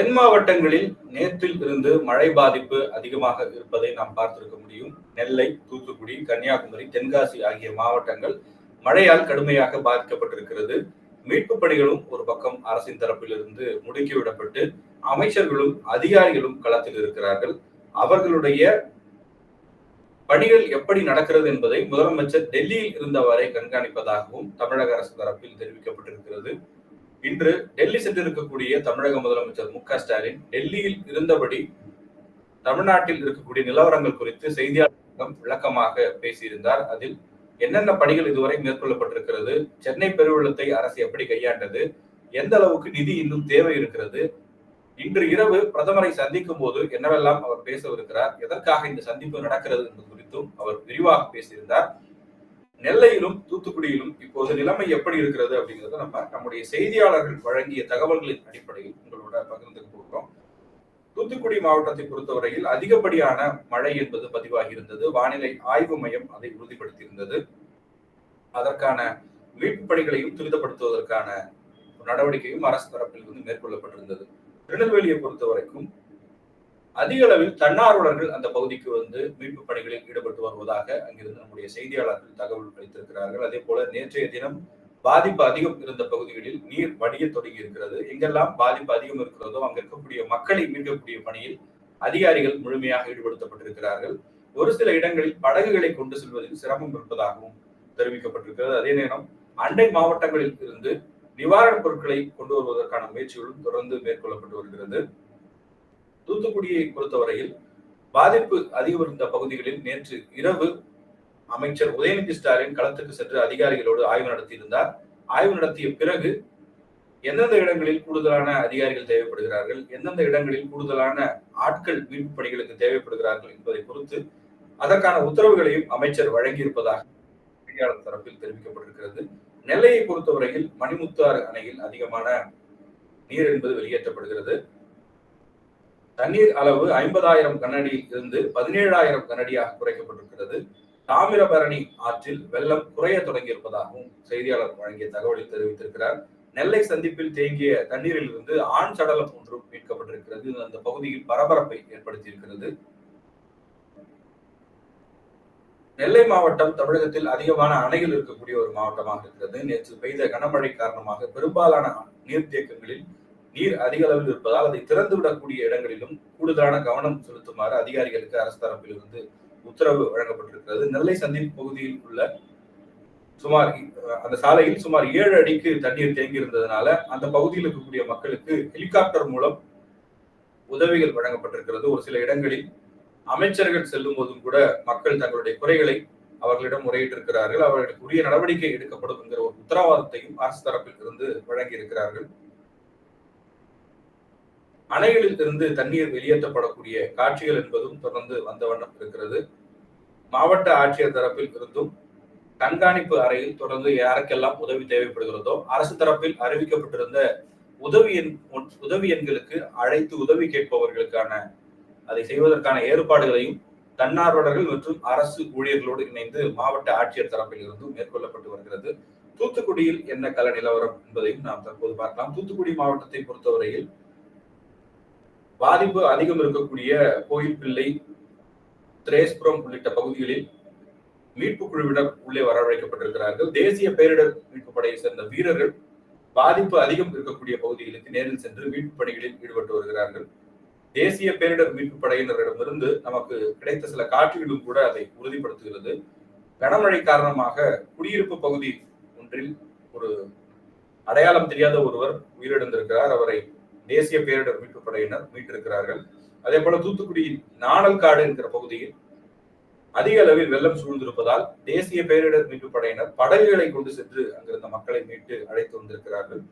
தென் மாவட்டங்களில் நேற்றில் இருந்து மழை பாதிப்பு அதிகமாக இருப்பதை நாம் பார்த்திருக்க முடியும். நெல்லை தூத்துக்குடி கன்னியாகுமரி தென்காசி ஆகிய மாவட்டங்கள் மழையால் கடுமையாக பாதிக்கப்பட்டிருக்கிறது. மீட்பு பணிகளும் ஒரு பக்கம் அரசின் தரப்பிலிருந்து முடுக்கிவிடப்பட்டு அமைச்சர்களும் அதிகாரிகளும் களத்தில் இருக்கிறார்கள். அவர்களுடைய பணிகள் எப்படி நடக்கிறது என்பதை முதலமைச்சர் டெல்லியில் இருந்தவரை கண்காணிப்பதாகவும் தமிழக அரசு தரப்பில் தெரிவிக்கப்பட்டிருக்கிறது. இன்று டெல்லி சென்றிருக்கக்கூடிய தமிழக முதலமைச்சர் மு க ஸ்டாலின் டெல்லியில் இருந்தபடி தமிழ்நாட்டில் இருக்கக்கூடிய நிலவரங்கள் குறித்து செய்தியாளர்களிடம் விளக்கமாக பேசியிருந்தார். அதில் என்னென்ன பணிகள் இதுவரை மேற்கொள்ளப்பட்டிருக்கிறது சென்னை பெருவெள்ளத்தை அரசு எப்படி கையாண்டது எந்த அளவுக்கு நிதி இன்னும் தேவை இருக்கிறது இன்று இரவு பிரதமரை சந்திக்கும் போது என்னவெல்லாம் அவர் பேசவிருக்கிறார் எதற்காக இந்த சந்திப்பு நடக்கிறது என்பது குறித்தும் அவர் விரிவாக பேசியிருந்தார். நெல்லையிலும் தூத்துக்குடியிலும் இப்போது நிலைமை எப்படி இருக்கிறது அப்படிங்கறத நம்ம நம்முடைய செய்தியாளர்கள் வழங்கிய தகவல்களின் அடிப்படையில் உங்களோட பகிர்ந்து போகிறோம். தூத்துக்குடி மாவட்டத்தை பொறுத்தவரையில் அதிகப்படியான மழை என்பது பதிவாகி இருந்தது வானிலை ஆய்வு மையம் அதை உறுதிப்படுத்தியிருந்தது. அதற்கான மீட்பு பணிகளையும் துரிதப்படுத்துவதற்கான நடவடிக்கையும் அரசு தரப்பில் இருந்து மேற்கொள்ளப்பட்டிருந்தது. திருநெல்வேலியை பொறுத்த வரைக்கும் அதிக அளவில் தன்னார்வலர்கள் அந்த பகுதிக்கு வந்து மீட்பு பணிகளில் ஈடுபட்டு வருவதாக அங்கிருந்து நம்முடைய செய்தியாளர்கள் தகவல் அளித்திருக்கிறார்கள். அதே போல நேற்றைய தினம் பாதிப்பு அதிகம் இருந்த பகுதிகளில் நீர் வடிய தொடங்கி இருக்கிறது. எங்கெல்லாம் பாதிப்பு அதிகம் இருக்கிறதோ அங்க இருக்கக்கூடிய மக்களை மீட்கக்கூடிய பணியில் அதிகாரிகள் முழுமையாக ஈடுபடுத்தப்பட்டிருக்கிறார்கள். ஒரு சில இடங்களில் படகுகளை கொண்டு செல்வதில் சிரமம் இருப்பதாகவும் தெரிவிக்கப்பட்டிருக்கிறது. அதே நேரம் அண்டை மாவட்டங்களில் இருந்து நிவாரணப் பொருட்களை கொண்டு வருவதற்கான முயற்சிகளும் தொடர்ந்து மேற்கொள்ளப்பட்டு வருகிறது. தூத்துக்குடியை பொறுத்தவரையில் பாதிப்பு அதிகம் இருந்த பகுதிகளில் நேற்று இரவு அமைச்சர் உதயநிதி ஸ்டாலின் களத்துக்கு சென்று அதிகாரிகளோடு ஆய்வு நடத்தியிருந்தார். ஆய்வு நடத்திய பிறகு எந்தெந்த இடங்களில் கூடுதலான அதிகாரிகள் தேவைப்படுகிறார்கள் எந்தெந்த இடங்களில் கூடுதலான ஆட்கள் மீட்பு பணிகளுக்கு தேவைப்படுகிறார்கள் என்பதை பொறுத்து அதற்கான உத்தரவுகளையும் அமைச்சர் வழங்கியிருப்பதாக செய்தியாளர் தரப்பில் தெரிவிக்கப்பட்டிருக்கிறது. நெல்லையை பொறுத்தவரையில் மணிமுத்தாறு அணையில் அதிகமான நீர் என்பது வெளியேற்றப்படுகிறது. தண்ணீர் அளவு ஐம்பதாயிரம் கனஅடியில் இருந்து பதினேழாயிரம் கனஅடியாக குறைக்கப்பட்டிருக்கிறது. தாமிரபரணி ஆற்றில் வெள்ளம் குறைய தொடங்கி இருப்பதாகவும் செய்தியாளர் வழங்கிய தகவலில் தெரிவித்திருக்கிறார். நெல்லை சந்திப்பில் தேங்கிய தண்ணீரில் இருந்து ஆண் சடலம் ஒன்றும் மீட்கப்பட்டிருக்கிறது. இது அந்த பகுதியில் பரபரப்பை ஏற்படுத்தியிருக்கிறது. நெல்லை மாவட்டம் தமிழகத்தில் அதிகமான அணைகள் இருக்கக்கூடிய ஒரு மாவட்டமாக இருக்கிறது. நேற்று பெய்த கனமழை காரணமாக பெரும்பாலான நீர்த்தேக்கங்களில் நீர் அதிக அளவில் இருப்பதால் அதை திறந்து விடக்கூடிய இடங்களிலும் கூடுதலான கவனம் செலுத்துமாறு அதிகாரிகளுக்கு அரசு தரப்பில் இருந்து உத்தரவு வழங்கப்பட்டிருக்கிறது. நெல்லை சந்திப்பு பகுதியில் உள்ள சுமார் அந்த சாலையில் சுமார் ஏழு அடிக்கு தண்ணீர் தேங்கி இருந்ததுனால அந்த பகுதியில் இருக்கக்கூடிய மக்களுக்கு ஹெலிகாப்டர் மூலம் உதவிகள் வழங்கப்பட்டிருக்கிறது. ஒரு சில இடங்களில் அமைச்சர்கள் செல்லும் போதும் கூட மக்கள் தங்களுடைய குறைகளை அவர்களிடம் முறையிட்டிருக்கிறார்கள். அவர்களுக்கு உரிய நடவடிக்கை எடுக்கப்படும் என்கிற ஒரு உத்தரவாதத்தையும் அரசு தரப்பில் இருந்து வழங்கியிருக்கிறார்கள். அணைகளில் இருந்து தண்ணீர் வெளியேற்றப்படக்கூடிய காட்சிகள் என்பதும் தொடர்ந்து வந்த வண்ணம் இருக்கிறது. மாவட்ட ஆட்சியர் தரப்பில் இருந்தும் கண்காணிப்பு அறையில் தொடர்ந்து யாருக்கெல்லாம் உதவி தேவைப்படுகிறதோ அரசு தரப்பில் அறிவிக்கப்பட்டிருந்த உதவி எண் உதவி எண்களுக்கு அழைத்து உதவி கேட்பவர்களுக்கான அதை செய்வதற்கான ஏற்பாடுகளையும் தன்னார்வலர்கள் மற்றும் அரசு ஊழியர்களோடு இணைந்து மாவட்ட ஆட்சியர் தரப்பில் இருந்தும் மேற்கொள்ளப்பட்டு வருகிறது. தூத்துக்குடியில் என்ன கல நிலவரம் என்பதையும் நாம் தற்போது பார்க்கலாம். தூத்துக்குடி மாவட்டத்தை பொறுத்தவரையில் பாதிப்பு அதிகம் இருக்கக்கூடிய கோயில்பிள்ளை திரேஸ்புரம் உள்ளிட்ட பகுதிகளில் மீட்பு குழுவினர் உள்ளே வரவழைக்கப்பட்டிருக்கிறார்கள். தேசிய பேரிடர் மீட்பு படையை சேர்ந்த வீரர்கள் பாதிப்பு அதிகம் இருக்கக்கூடிய பகுதிகளுக்கு நேரில் சென்று மீட்பு பணிகளில் ஈடுபட்டு வருகிறார்கள். தேசிய பேரிடர் மீட்பு படையினரிடமிருந்து நமக்கு கிடைத்த சில காட்சிகளும் கூட அதை உறுதிப்படுத்துகிறது. கனமழை காரணமாக குடியிருப்பு பகுதி ஒன்றில் ஒரு அடையாளம் தெரியாத ஒருவர் உயிரிழந்திருக்கிறார். அவரை தேசிய பேரிடர் மீட்பு படையினர் மீட்டிருக்கிறார்கள். அதே போல தூத்துக்குடியின் நாணல்காடு என்கிற பகுதியில் அதிக அளவில் வெள்ளம் சூழ்ந்திருப்பதால் தேசிய பேரிடர் மீட்பு படையினர் படகுகளை கொண்டு சென்று அங்கிருந்த மக்களை மீட்டு அழைத்து வந்திருக்கிறார்கள்.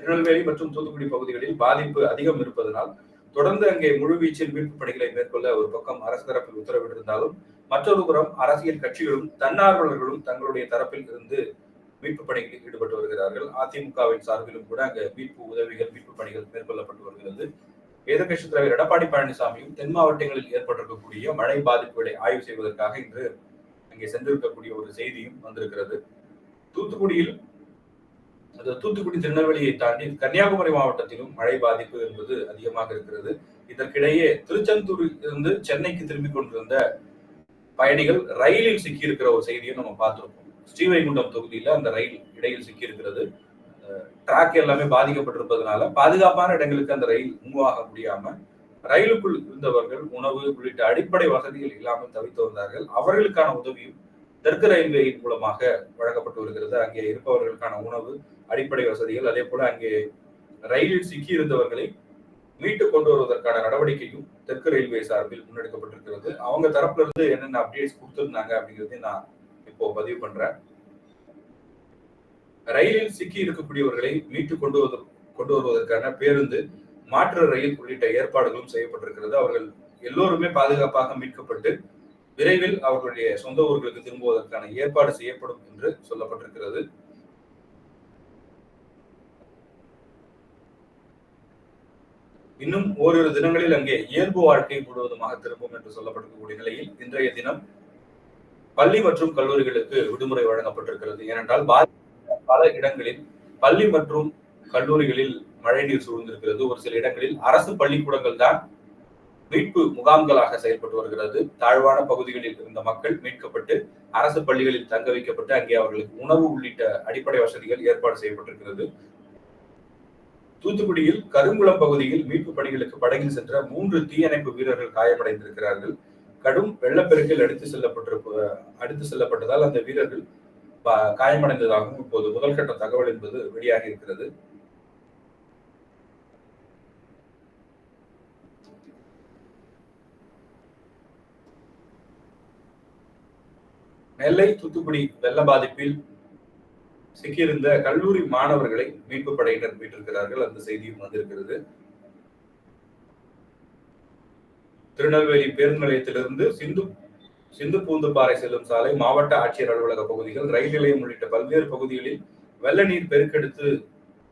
திருநெல்வேலி மற்றும் தூத்துக்குடி பகுதிகளில் பாதிப்பு அதிகம் இருப்பதனால் தொடர்ந்து அங்கே முழுவீச்சில் மீட்பு பணிகளை மேற்கொள்ள ஒரு பக்கம் அரசு தரப்பில் உத்தரவிட்டிருந்தாலும் மற்றொரு புறம் அரசியல் கட்சிகளும் தன்னார்வலர்களும் தங்களுடைய தரப்பில் இருந்து மீட்பு பணிகளில் ஈடுபட்டு வருகிறார்கள். அதிமுகவின் சார்பிலும் கூட அங்கு மீட்பு உதவிகள் மீட்பு பணிகள் மேற்கொள்ளப்பட்டு வருகிறது. எதிர்கட்சித் தலைவர் எடப்பாடி பழனிசாமியும் தென் மாவட்டங்களில் ஏற்பட்டிருக்கக்கூடிய மழை பாதிப்புகளை ஆய்வு செய்வதற்காக இன்று அங்கே சென்றிருக்கக்கூடிய ஒரு செய்தியும் வந்திருக்கிறது. தூத்துக்குடியில் அது தூத்துக்குடி திருநெல்வேலியை தாண்டி கன்னியாகுமரி மாவட்டத்திலும் மழை பாதிப்பு என்பது அதிகமாக இருக்கிறது. இதற்கிடையே திருச்செந்தூரில் இருந்து சென்னைக்கு திரும்பிக் கொண்டிருந்த பயணிகள் ரயிலில் சிக்கி இருக்கிற ஒரு செய்தியை நம்ம பார்த்திருப்போம் ஸ்ரீவைகுண்டம் தொகுதியில அந்த ரயில் இடையில் சிக்கி இருக்கிறது ட்ராக் எல்லாமே பாதிக்கப்பட்டிருப்பதனால பாதுகாப்பான இடங்களுக்கு அந்த ரயில் மூவ் ஆக முடியாம ரயிலுக்குள் இருந்தவர்கள் உணவு உள்ளிட்ட அடிப்படை வசதிகள் இல்லாமல் தவித்து வந்தார்கள். அவர்களுக்கான உதவியும் தெற்கு ரயில்வேயின் மூலமாக வழங்கப்பட்டு வருகிறது. அங்கே இருப்பவர்களுக்கான உணவு அடிப்படை வசதிகள் அதே போல அங்கே ரயிலில் சிக்கி இருந்தவர்களை மீட்டு கொண்டு வருவதற்கான நடவடிக்கையும் தெற்கு ரயில்வே சார்பில் முன்னெடுக்கப்பட்டிருக்கிறது. அவங்க தரப்புல இருந்து என்னென்ன அப்டேட்ஸ் கொடுத்திருந்தாங்க அப்படிங்கறதையும் நான் இப்போ பதிவு பண்றேன் ரயிலில் சிக்கி இருக்கக்கூடியவர்களை மீட்டு கொண்டு வருவதற்கு கொண்டு வருவதற்கான பேருந்து மாற்று ரயில் உள்ளிட்ட ஏற்பாடுகளும் செய்யப்பட்டிருக்கிறது. அவர்கள் எல்லோருமே பாதுகாப்பாக மீட்கப்பட்டு விரைவில் அவர்களுடைய சொந்த ஊர்களுக்கு திரும்புவதற்கான ஏற்பாடு செய்யப்படும் என்று சொல்லப்பட்டிருக்கிறது. இன்னும் ஓரிரு தினங்களில் அங்கே இயல்பு வாழ்க்கை முழுவதுமாக திரும்பும் என்று சொல்லப்பட்டிருக்கக்கூடிய நிலையில் இன்றைய தினம் பள்ளி மற்றும் கல்லூரிகளுக்கு விடுமுறை வழங்கப்பட்டிருக்கிறது. ஏனென்றால் பல இடங்களில் பள்ளி மற்றும் கல்லூரிகளில் மழைநீர் சூழ்ந்திருக்கிறது. ஒரு சில இடங்களில் அரசு பள்ளிக்கூடங்கள் தான் மீட்பு முகாம்களாக செயல்பட்டு வருகிறது. தாழ்வான பகுதிகளில் இருந்த மக்கள் மீட்கப்பட்டு அரசு பள்ளிகளில் தங்க வைக்கப்பட்டு அங்கே அவர்களுக்கு உணவு உள்ளிட்ட அடிப்படை வசதிகள் ஏற்பாடு செய்யப்பட்டிருக்கிறது. தூத்துக்குடியில் கருங்குளம் பகுதியில் மீட்பு பணிகளுக்கு படகில் சென்ற மூன்று தீயணைப்பு வீரர்கள் காயமடைந்திருக்கிறார்கள். கடும் வெள்ளப்பெருக்கில் எடுத்து செல்லப்பட்டிருப்ப அடுத்து செல்லப்பட்டதால் அந்த வீரர்கள் காயமடைந்ததாகவும் இப்போது முதல்கட்ட தகவல் என்பது வெளியாகி இருக்கிறது. நெல்லை தூத்துக்குடி வெள்ள பாதிப்பில் சிக்கியிருந்த கல்லூரி மாணவர்களை மீட்பு படையினர் மீட்டிருக்கிறார்கள். அந்த செய்தியும் வந்திருக்கிறது. திருநெல்வேலி பேருந்து நிலையத்திலிருந்து சிந்து சிந்து பூந்துப்பாறை செல்லும் சாலை மாவட்ட ஆட்சியர் அலுவலக பகுதிகள் ரயில் நிலையம் உள்ளிட்ட பல்வேறு பகுதிகளில் வெள்ள நீர் பெருக்கெடுத்து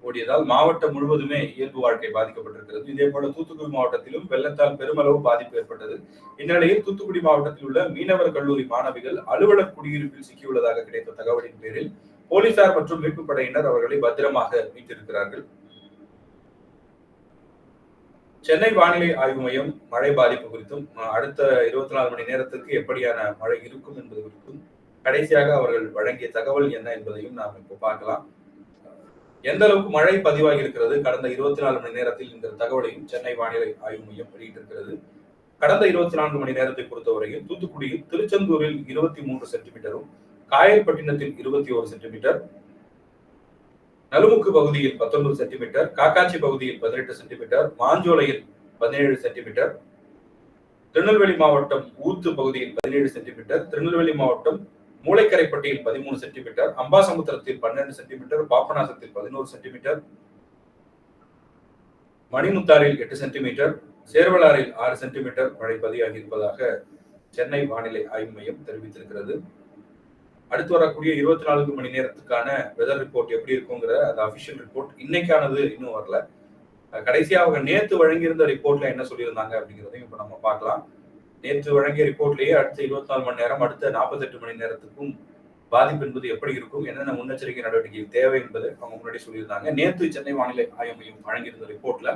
ஓடியதால் மாவட்டம் முழுவதுமே இயல்பு வாழ்க்கை பாதிக்கப்பட்டிருக்கிறது. இதே போல தூத்துக்குடி மாவட்டத்திலும் வெள்ளத்தால் பெருமளவு பாதிப்பு ஏற்பட்டது. இந்நிலையில் தூத்துக்குடி மாவட்டத்தில் உள்ள மீனவர் கல்லூரி மாணவிகள் அலுவலர் குடியிருப்பில் சிக்கியுள்ளதாக கிடைத்த தகவலின் பேரில் போலீசார் மற்றும் மீட்பு படையினர் அவர்களை பத்திரமாக மீட்டிருக்கிறார்கள். சென்னை வானிலை ஆய்வு மையம் மழை பாதிப்பு குறித்தும் அடுத்த இருபத்தி நாலு மணி நேரத்திற்கு எப்படியான மழை இருக்கும் என்பது குறித்தும் கடைசியாக அவர்கள் வழங்கிய தகவல் என்ன என்பதையும் நாம் இப்போ பார்க்கலாம். எந்த அளவுக்கு மழை பதிவாகி இருக்கிறது? கடந்த இருபத்தி நாலு மணி நேரத்தில் இந்த தகவலையும் சென்னை வானிலை ஆய்வு மையம் வெளியிட்டிருக்கிறது. கடந்த இருபத்தி நான்கு மணி நேரத்தை பொறுத்தவரையில் தூத்துக்குடியில் திருச்செந்தூரில் இருபத்தி மூன்று சென்டிமீட்டரும் காயல்பட்டினத்தில் இருபத்தி ஒரு சென்டிமீட்டர் நலுமுக்கு பகுதியில் பத்தொன்பது சென்டிமீட்டர் காக்காட்சி பகுதியில் பதினெட்டு சென்டிமீட்டர் மாஞ்சோலையில் பதினேழு சென்டிமீட்டர் திருநெல்வேலி மாவட்டம் ஊத்து பகுதியில் பதினேழு சென்டிமீட்டர் திருநெல்வேலி மாவட்டம் மூளைக்கரைப்பட்டியில் பதிமூணு சென்டிமீட்டர் அம்பாசமுத்திரத்தில் பன்னெண்டு சென்டிமீட்டர் பாப்பநாசத்தில் பதினோரு சென்டிமீட்டர் மணிமுத்தாரில் எட்டு சென்டிமீட்டர் சேர்வலாரில் ஆறு சென்டிமீட்டர் மழை பதிவாகி இருப்பதாக சென்னை வானிலை ஆய்வு மையம் தெரிவித்திருக்கிறது. அடுத்து வரக்கூடிய இருபத்தி நான்கு மணி நேரத்துக்கான வெதர் ரிப்போர்ட் எப்படி இருக்குங்கிற அந்த அபிஷியல் ரிப்போர்ட் இன்னைக்கானது இன்னும் வரல. கடைசியா அவங்க நேத்து வழங்கியிருந்த ரிப்போர்ட்ல என்ன சொல்லியிருந்தாங்க அப்படிங்கிறதையும் இப்ப நம்ம பார்க்கலாம். நேற்று வழங்கிய ரிப்போர்ட்லயே அடுத்த இருபத்தி நாலு மணி நேரம் அடுத்த நாற்பத்தெட்டு மணி நேரத்துக்கும் பாதிப்பு என்பது எப்படி இருக்கும் என்னென்ன முன்னெச்சரிக்கை நடவடிக்கை தேவை என்பது அவங்க முன்னாடி சொல்லியிருந்தாங்க. நேற்று சென்னை வானிலை ஆய்வு மையம் வழங்கியிருந்த ரிப்போர்ட்ல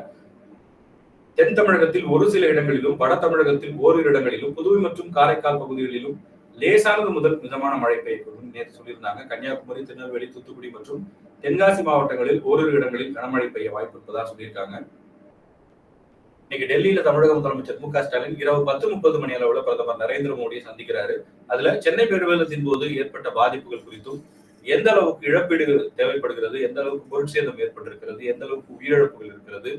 தென் தமிழகத்தில் ஒரு சில இடங்களிலும் வட தமிழகத்தில் ஓரிரு இடங்களிலும் புதுவை மற்றும் காரைக்கால் பகுதிகளிலும் லேசானது முதல் மிதமான மழை பெய்யக்கூடும். நேற்று சொல்லியிருந்தாங்க கன்னியாகுமரி திருநெல்வேலி தூத்துக்குடி மற்றும் தென்காசி மாவட்டங்களில் ஓரிரு இடங்களில் கனமழை பெய்ய வாய்ப்பு இருப்பதா சொல்லியிருக்காங்க. இன்னைக்கு டெல்லியில தமிழக முதலமைச்சர் மு க ஸ்டாலின் இரவு பத்து முப்பது மணி அளவுல பிரதமர் நரேந்திர மோடியை சந்திக்கிறாரு. அதுல சென்னை பெருவெள்ளத்தின் போது ஏற்பட்ட பாதிப்புகள் குறித்தும் எந்த அளவுக்கு இழப்பீடு தேவைப்படுகிறது எந்த அளவுக்கு பொருட்சேதம் ஏற்பட்டிருக்கிறது எந்த அளவுக்கு உயிரிழப்புகள் இருக்கிறது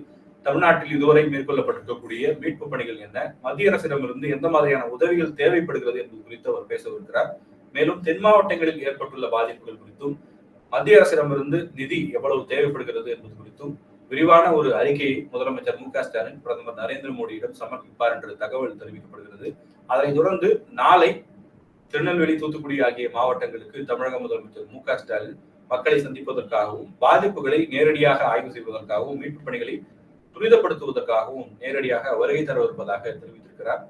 தமிழ்நாட்டில் இதுவரை மேற்கொள்ளப்பட்டிருக்கக்கூடிய மீட்பு பணிகள் என்ன? மத்திய அரசிடமிருந்து எந்த மாதிரியான உதவிகள் தேவைப்படுகிறது என்பது குறித்து அவர் பேசவிருக்கிறார். மேலும் தென் மாவட்டங்களில் ஏற்பட்டுள்ள பாதிப்புகள் குறித்தும் மத்திய அரசிடமிருந்து நிதி எவ்வளவு தேவைப்படுகிறது என்பது குறித்தும் விரிவான ஒரு அறிக்கையை முதலமைச்சர் மு க ஸ்டாலின் பிரதமர் நரேந்திர மோடியிடம் சமர்ப்பிப்பார் என்ற தகவல் தெரிவிக்கப்படுகிறது. அதனைத் தொடர்ந்து நாளை திருநெல்வேலி தூத்துக்குடி ஆகிய மாவட்டங்களுக்கு தமிழக முதலமைச்சர் மு க ஸ்டாலின் மக்களை சந்திப்பதற்காகவும் பாதிப்புகளை நேரடியாக ஆய்வு செய்வதற்காகவும் மீட்பு பணிகளை துரிதப்படுத்துவதற்காகவும் நேரடியாக வருகை தரவிருப்பதாக தெரிவித்திருக்கிறார்.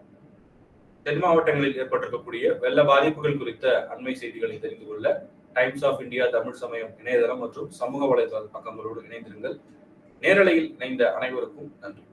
தென் மாவட்டங்களில் ஏற்பட்டிருக்கக்கூடிய வெள்ள பாதிப்புகள் குறித்த அண்மை செய்திகளை தெரிந்து கொள்ள டைம்ஸ் ஆஃப் இந்தியா தமிழ் சமயம் இணையதளம் மற்றும் சமூக வலைதள பக்கங்களோடு இணைந்திருங்கள். நேரலையில் இணைந்த அனைவருக்கும் நன்றி.